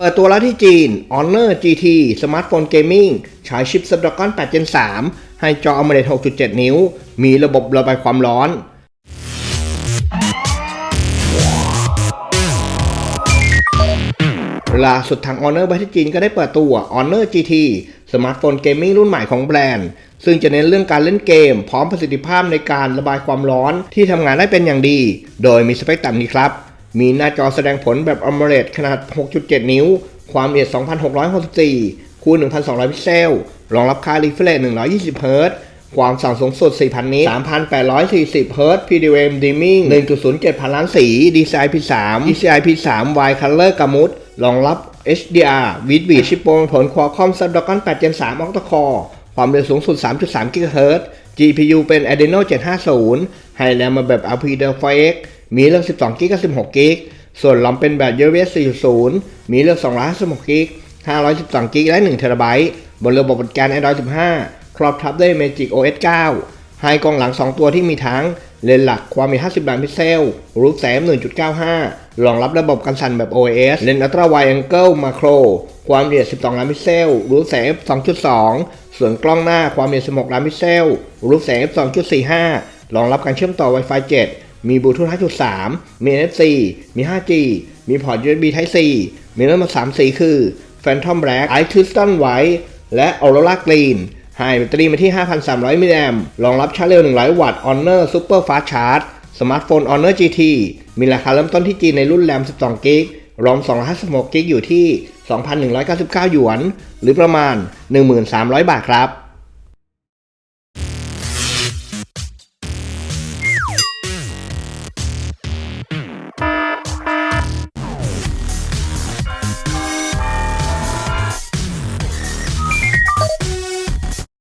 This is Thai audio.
เปิดตัวแล้วที่จีน Honor GT สมาร์ทโฟนเกมมิ่งใช้ชิป Snapdragon 8 Gen 3 ให้จอ AMOLED 6.7 นิ้ว มีระบบระบายความร้อน ล่าสุดทาง Honor ประเทศจีนก็ได้เปิดตัว Honor GT สมาร์ทโฟนเกมมิ่งรุ่นใหม่ของแบรนด์ ซึ่งจะเน้นเรื่องการเล่นเกม พร้อมประสิทธิภาพในการระบายความร้อนที่ทำงานได้เป็นอย่างดี โดยมีสเปคต่ำนี้ครับ มีหน้าจอแสดงผลแบบอมเรตขนาด 6.7 นิ้ว ความละเอียด 2664 คูณ 1,200 พิกเซล รองรับค่ารีเฟรช120 เฮิรตซ์ความสั่งสูงสุด 4,000 นิต3,840 เฮิรตซ์ PWM dimming 1.07 พันล้านสี DCI P3 DCI P3 Wide Color Gamut รองรับ HDR วิดบีชิปโปรผล Qualcomm Snapdragon 8 Gen 3 Octa-core ความเร็วสูงสุด 3.3กิกะเฮิรตซ์ GPU เป็น Adreno 750 ให้แรมมาแบบ LPDDR4X มีเรื่อง12 g กับ 16 g ส่วนลอมเป็นแบบ USB 4.0 มีเรื่อง256 g 512 g และ1 TB บต์ บนระบบปฏิการ Android 15 ครอบทับด้วย Magic OS 9 ให้กล้องหลัง 2 ตัวที่มีทั้งเลนส์หลักความมี 50 ล้านพิกเซล รูปแสง 1.95 รองรับระบบกันสั่นแบบ OS เลนส์ Ultra Wide Angle Macro ความละเอียด 12 ล้านพิกเซล รูปแสง 2.2 ส่วนกล้องหน้าความละเอียด 16 ล้านพิกเซล รูปแสง 2.45 รองรับการเชื่อมต่อ Wi-Fi 7 มีบลูทูธ5.3 มี NFC มี 5G มีพอร์ต USB Type C มีเริ่มมา3สีคือ Phantom Black Ice Crystal White และ Aurora Green ให้แบตเตอรี่มาที่ 5,300 มิลลิแอมป์รองรับชาร์จเร็ว 100 วัตต์ Honor Super Fast Charge สมาร์ทโฟน Honor GT มีราคาเริ่มต้นที่จีนในรุ่นแรม 12 กิกรอม256กิกอยู่ที่ 2,199 หยวน หรือประมาณ 1,300 บาทครับ